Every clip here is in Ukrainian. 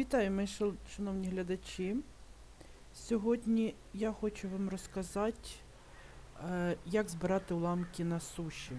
Вітаю, мої шановні глядачі. Сьогодні я хочу вам розказати, е, як збирати уламки на суші.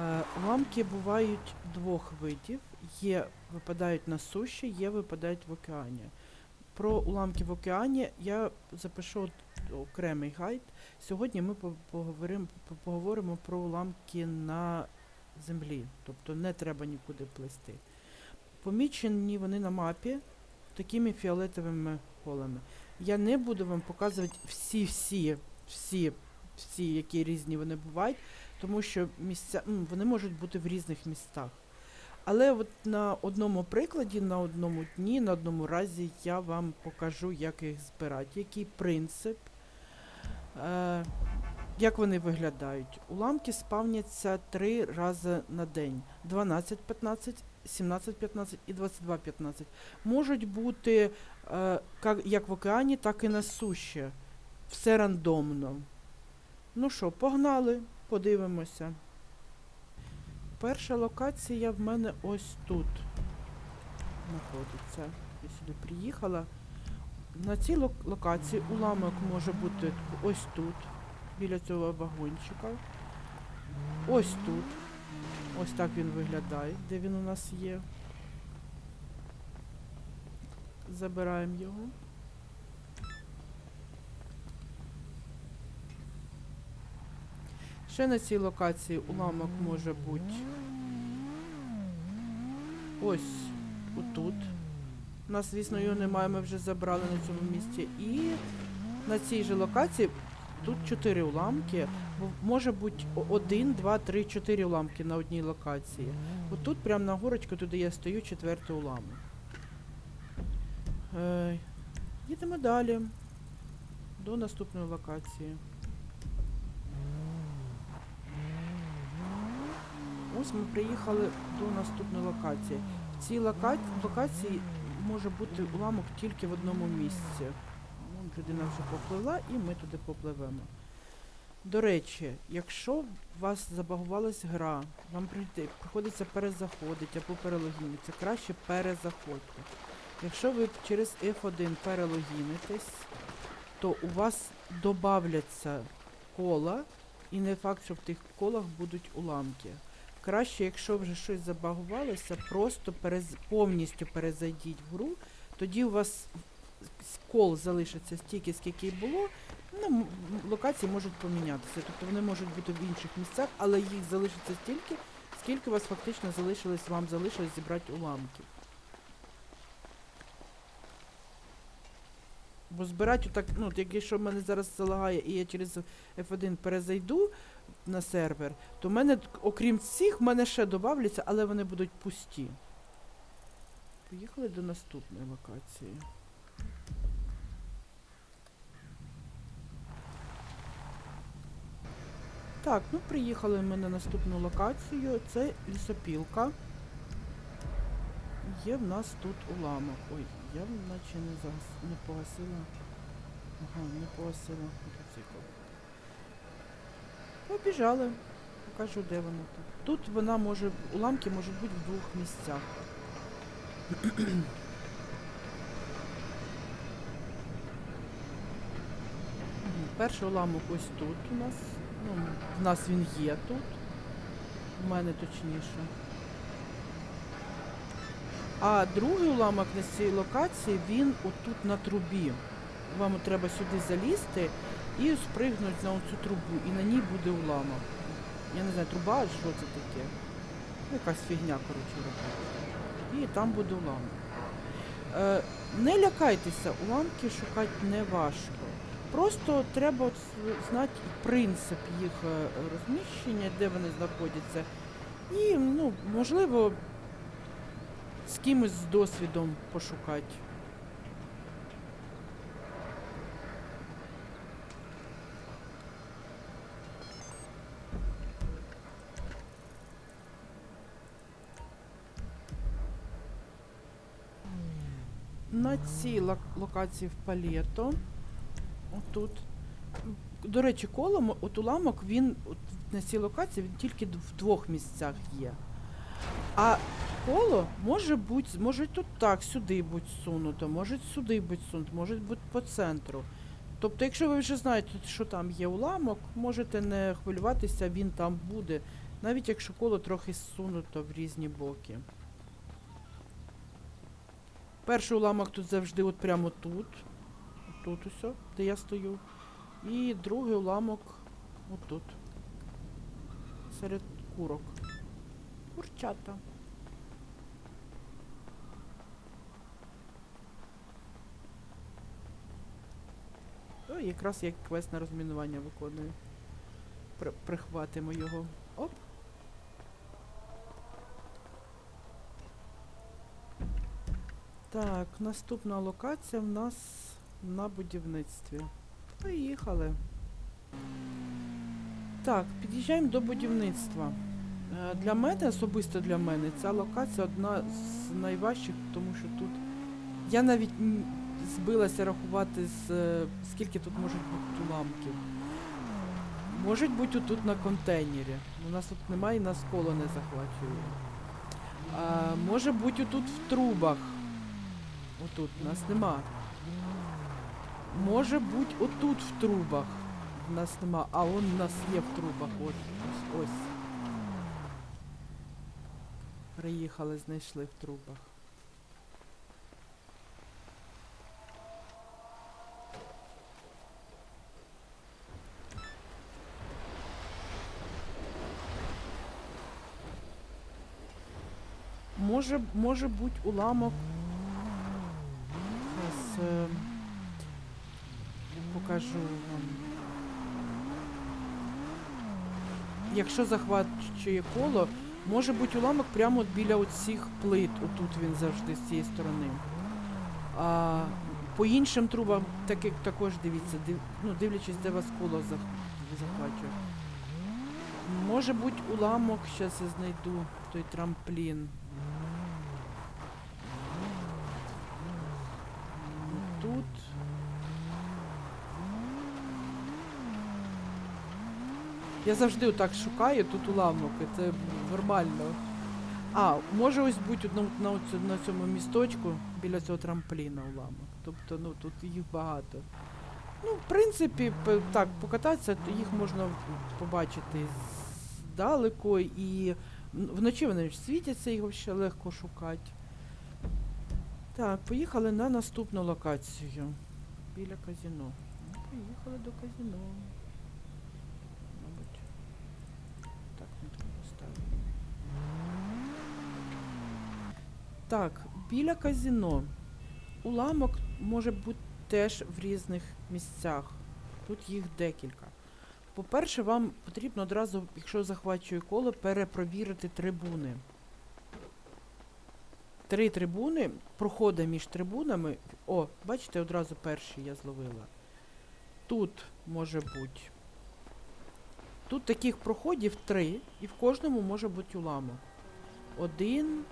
Е, уламки бувають двох видів. Є випадають на суші, є випадають в океані. Про уламки в океані я запишу окремий гайд. Сьогодні ми поговоримо, поговоримо про уламки на землі. Тобто не треба нікуди плисти. Помічені вони на мапі такими фіолетовими колами. Я не буду вам показувати всі-всі, всі, всі, які різні вони бувають, тому що місця, вони можуть бути в різних містах. Але от на одному прикладі, на одному дні, на одному разі я вам покажу, як їх збирати, який принцип, е, як вони виглядають. Уламки спавняться три рази на день: 12-15, 17-15 і 22-15. Можуть бути е, як в океані, так і на суші. Все рандомно. Ну що, погнали, подивимося. Перша локація в мене ось тут знаходиться. Я сюди приїхала. На цій лок- локації уламок може бути ось тут, біля цього вагончика. Ось тут. Ось так він виглядає, де він у нас є. Забираємо його. Ще на цій локації уламок може бути ось отут. У нас, звісно, його немає, ми вже забрали на цьому місці. І на цій же локації тут чотири уламки. Може бути о- один, два, три, чотири уламки на одній локації. Отут, прямо на горочку, туди я стою, четвертий уламок. Е, їдемо далі. До наступної локації. Ось ми приїхали до наступної локації. В цій лока... локації може бути уламок тільки в одному місці. Людина вже попливла і ми туди попливемо. До речі, якщо у вас забагувалась гра, вам приходиться перезаходити або перелогінитися, краще перезаходьте. Якщо ви через F1 перелогінитесь, то у вас добавляться кола, і не факт, що в тих колах будуть уламки. Краще, якщо вже щось забагувалося, просто перез... повністю перезайдіть в гру, тоді у вас кол залишиться стільки, скільки було. Ну, локації можуть помінятися. Тобто вони можуть бути в інших місцях, але їх залишиться стільки, скільки у вас фактично залишилось, вам залишилось зібрати уламків. Бо збирати отак, ну, якщо в мене зараз залагає і я через F1 перезайду на сервер, то в мене, окрім цих, в мене ще додавляться, але вони будуть пусті. Поїхали до наступної локації. Так, ну приїхали ми на наступну локацію. Це лісопілка. Є в нас тут уламок. Ой, я наче не, загас... не погасила. Ага, не погасила мотоцикл. Побіжали. Покажу, де вона тут. Тут вона може. Уламки можуть бути в двох місцях. Перший уламок ось тут у нас. Ну, в нас він є тут. У мене точніше. А другий уламок на цій локації, він отут на трубі. Вам треба сюди залізти і спригнути на оцю трубу, і на ній буде уламок. Я не знаю, труба, що це таке. Якась фігня, коротше, робить. І там буде уламок. Е, не лякайтеся, уламки шукати не важко. Просто треба знати принцип їх е, розміщення, де вони знаходяться. І, ну, можливо, з кимось з досвідом пошукати. На цій локації в палето. Отут. До речі, колом, от уламок, він от на цій локації він тільки в двох місцях є. А коло може бути, може тут так, сюди бути сунуто, може сюди бути сунуто, може бути по центру. Тобто, якщо ви вже знаєте, що там є уламок, можете не хвилюватися, він там буде, навіть якщо коло трохи зсунуто в різні боки. Перший уламок тут завжди от прямо тут. Тут усе, де я стою. І другий уламок отут. Серед курок. Курчата. О, якраз як квест на розмінування виконую. При- прихватимо його. Оп. Так, наступна локація в нас на будівництві. Поїхали. Так, під'їжджаємо до будівництва. Е, Для мене, особисто для мене, ця локація одна з найважчих, тому що тут я навіть збилася рахувати, з, е, скільки тут може бути уламків. Можуть бути тут на контейнері. У нас тут немає і нас коло не захвачує. А, може бути тут в трубах. Отут нас нема. Може бути отут в трубах. Нас нема. А он у нас є в трубах. Ось, ось. Приїхали, знайшли в трубах. Може, може бути уламок. Зараз е, покажу вам. Якщо захвачує коло, може бути уламок прямо от біля оцих плит. Отут він завжди з цієї сторони. А, по іншим трубам так, також дивіться, див, ну, дивлячись, де вас коло захвачує. Може бути уламок, зараз я знайду той трамплін. Тут. Я завжди отак шукаю, тут уламок, і це нормально. А, може ось бути на, на, на цьому місточку біля цього трампліна уламок. Тобто, ну тут їх багато. Ну, в принципі, так, покататися, їх можна побачити здалеку і вночі вони світяться, їх взагалі легко шукати. Так, поїхали на наступну локацію. Біля казіно. Ну, Поїхали до казіно. Мабуть. Так, не треба ставити. Так, біля казіно. Уламок може бути теж в різних місцях. Тут їх декілька. По-перше, вам потрібно одразу, якщо захвачує коло, перепровірити трибуни. Три трибуни, проходи між трибунами. О, бачите, одразу перший я зловила. Тут може бути. Тут таких проходів три, і в кожному може бути уламок. Один.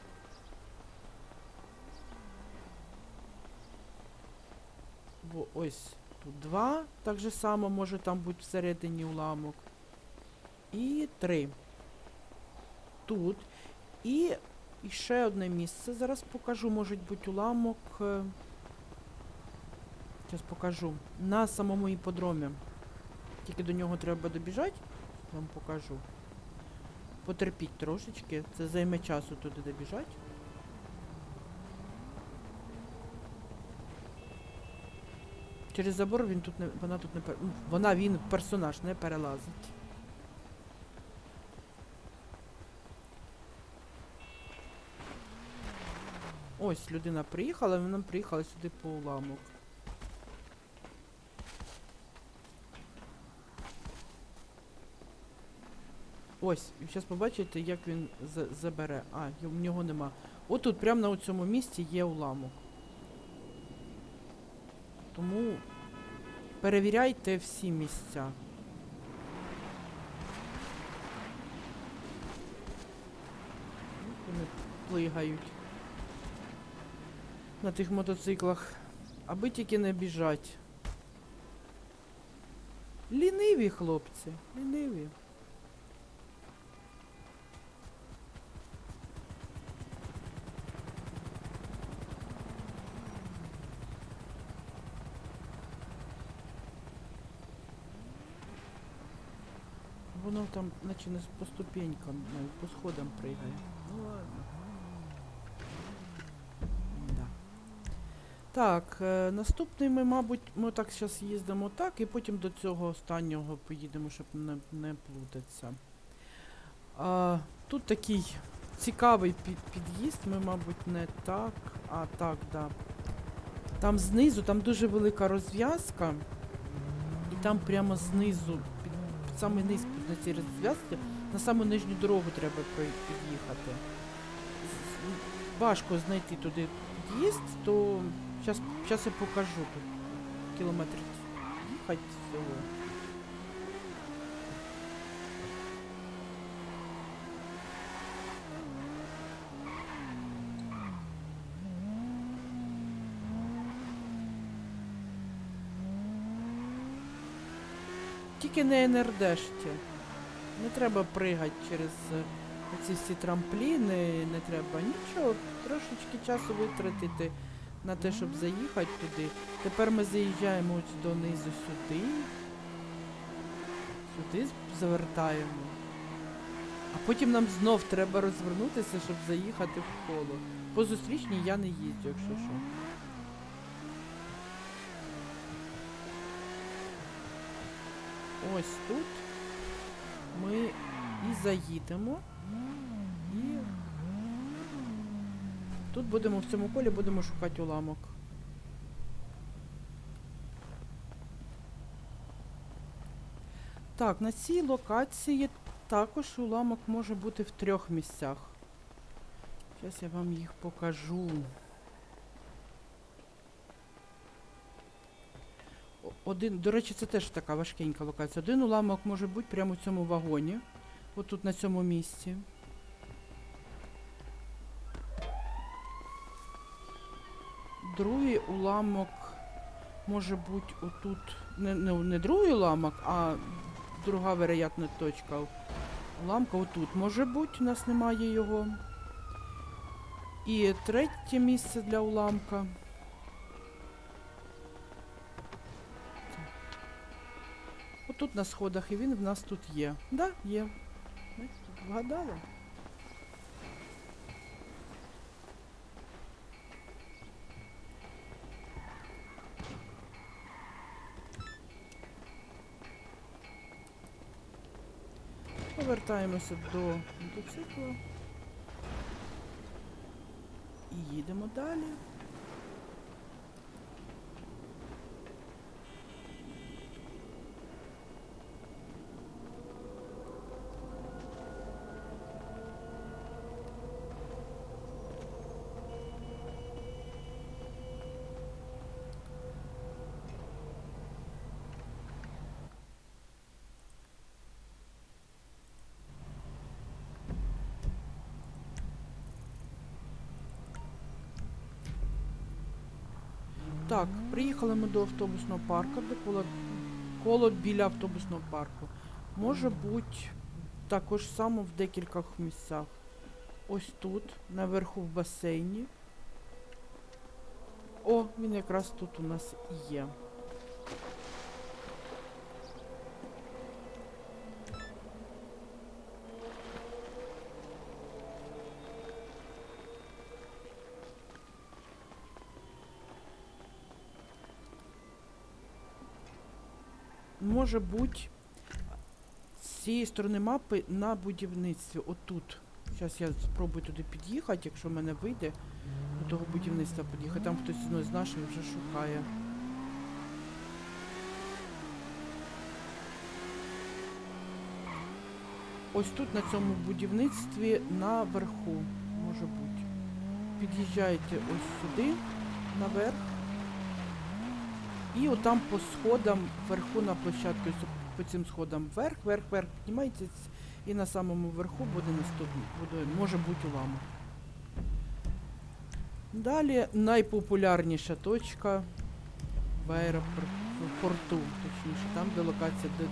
Во, ось тут два. Так же само може там бути всередині уламок. І три. Тут. І, і ще одне місце. Зараз покажу, може бути уламок. Зараз покажу. На самому іподромі. Тільки до нього треба добіжати. Вам покажу. Потерпіть трошечки. Це займе часу туди добіжати. Через забор він тут не. Вона тут не пер... Вона він персонаж не перелазить. Ось людина приїхала, вона приїхала сюди по уламок. Ось, зараз побачите, як він забере. А, в нього нема. Отут, прямо на цьому місці є уламок. Тому перевіряйте всі місця. Вони плигають на тих мотоциклах. Аби тільки не біжать. Ліниві хлопці, ліниві. Воно там, наче не по ступенькам, навіть по сходам пригає. Ну ладно. Так, е, наступний ми, мабуть, ми так зараз їздимо так, і потім до цього останнього поїдемо, щоб не, не плутатися. А, тут такий цікавий під, під'їзд, ми, мабуть, не так, а так, да. Там знизу, там дуже велика розв'язка, і там прямо знизу, самий низ на цій розв'язці, на саму нижню дорогу треба під'їхати. Важко знайти туди під'їзд, то зараз я покажу тут Кілометр їхати всього. Тільки не НРДшті. Не треба пригати через е, оці всі трампліни, не треба нічого. Трошечки часу витратити на те, щоб заїхати туди. Тепер ми заїжджаємо ось донизу сюди. Сюди завертаємо. А потім нам знов треба розвернутися, щоб заїхати в коло. По зустрічній я не їздю, якщо що. Ось тут ми і заїдемо. І тут будемо в цьому колі будемо шукати уламок. Так, на цій локації також уламок може бути в трьох місцях. Зараз я вам їх покажу. Один, до речі, це теж така важкенька локація. Один уламок може бути прямо в цьому вагоні. Отут на цьому місці. Другий уламок може бути отут. Не, не, не другий уламок, а друга вероятна точка. Уламка отут може бути, у нас немає його. І третє місце для уламка. Отут на сходах, і він в нас тут є. Да, є. Вгадала? Повертаємося до мотоцикла. І їдемо далі. Так, приїхали ми до автобусного парку, де коло, коло біля автобусного парку. Може бути також само в декількох місцях. Ось тут, наверху в басейні. О, він якраз тут у нас і є. Може бути з цієї сторони мапи на будівництві. Отут. Зараз я спробую туди під'їхати, якщо в мене вийде до того будівництва під'їхати. Там хтось ну, з наших вже шукає. Ось тут на цьому будівництві наверху може бути. Під'їжджаєте ось сюди, наверх. І отам по сходам вверху на площадку, по цим сходам вверх, вверх, вверх піднімаєтесь і на самому верху буде наступний, буде, може бути уламок. Далі найпопулярніша точка в аеропорту, точніше, там де локація, де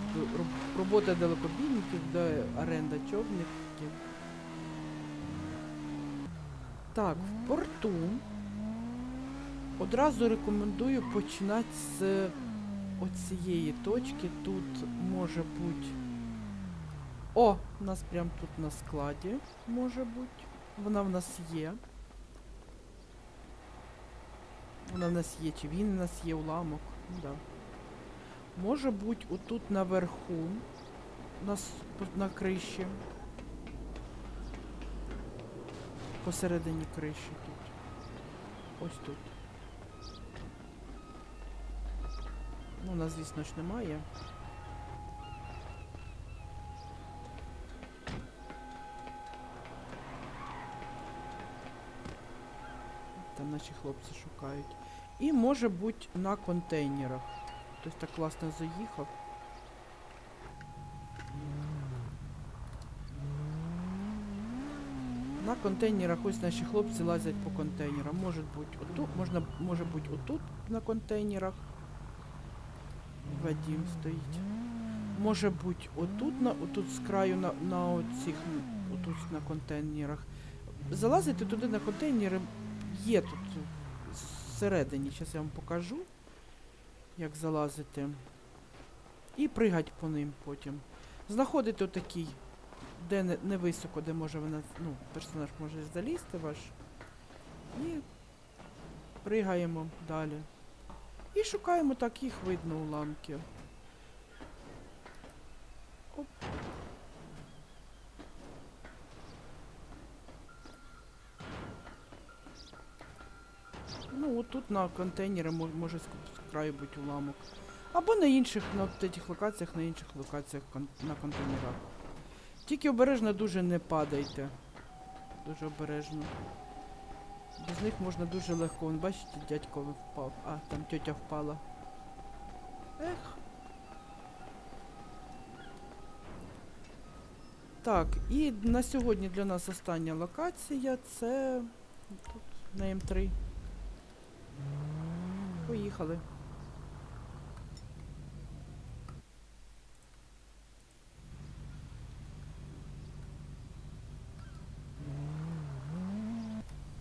робота далекобійників, де оренда човників. Так, в порту Одразу рекомендую починати з оцієї точки. Тут може бути О, у нас прям тут на складі, може бути. Вона в нас є. Вона в нас є, чи він у нас є уламок. Ну, да. Може бути отут наверху, на, на криші. Посередині криші тут. Ось тут. Ну, у нас, звісно ж, немає. Там наші хлопці шукають. І може бути на контейнерах. Хтось так класно заїхав. На контейнерах ось наші хлопці лазять по контейнерам. Може бути отут, можна, може бути отут на контейнерах. Вадим стоїть. Може бути отут, на, отут з краю на, на оцих, отут на контейнерах. Залазити туди на контейнери є тут всередині. Зараз я вам покажу, як залазити. І пригать по ним потім. Знаходити отакий, де не, не високо, де може вона, ну, персонаж може залізти ваш. І пригаємо далі. І шукаємо так, їх видно уламки. Оп. Ну, отут на контейнері може з бути уламок. Або на інших, на от этих локаціях, на інших локаціях на контейнерах. Тільки обережно дуже не падайте. Дуже обережно. Без них можна дуже легко. Вон, бачите, дядько впав. А, там тетя впала. Ех. Так, і на сьогодні для нас остання локація це тут на М3. Поїхали.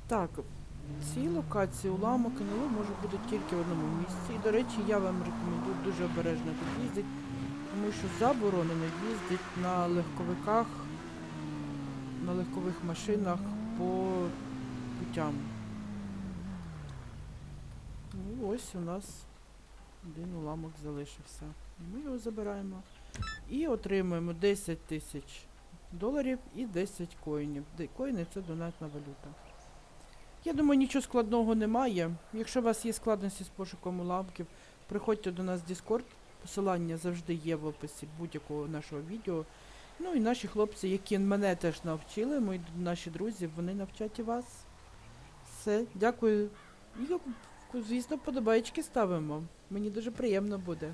Так, ці локації уламок і НЛО можуть бути тільки в одному місці. І, до речі, я вам рекомендую дуже обережно тут їздити, тому що заборонено їздити на легковиках, на легкових машинах по путям. Ну, ось у нас один уламок залишився. Ми його забираємо. І отримуємо 10 тисяч доларів і 10 коїнів. Коїни це донатна валюта. Я думаю, нічого складного немає. Якщо у вас є складності з пошуком уламків, приходьте до нас в Discord. Посилання завжди є в описі будь-якого нашого відео. Ну і наші хлопці, які мене теж навчили, мої наші друзі, вони навчать і вас. Все, дякую. І, звісно, подобаєчки ставимо. Мені дуже приємно буде.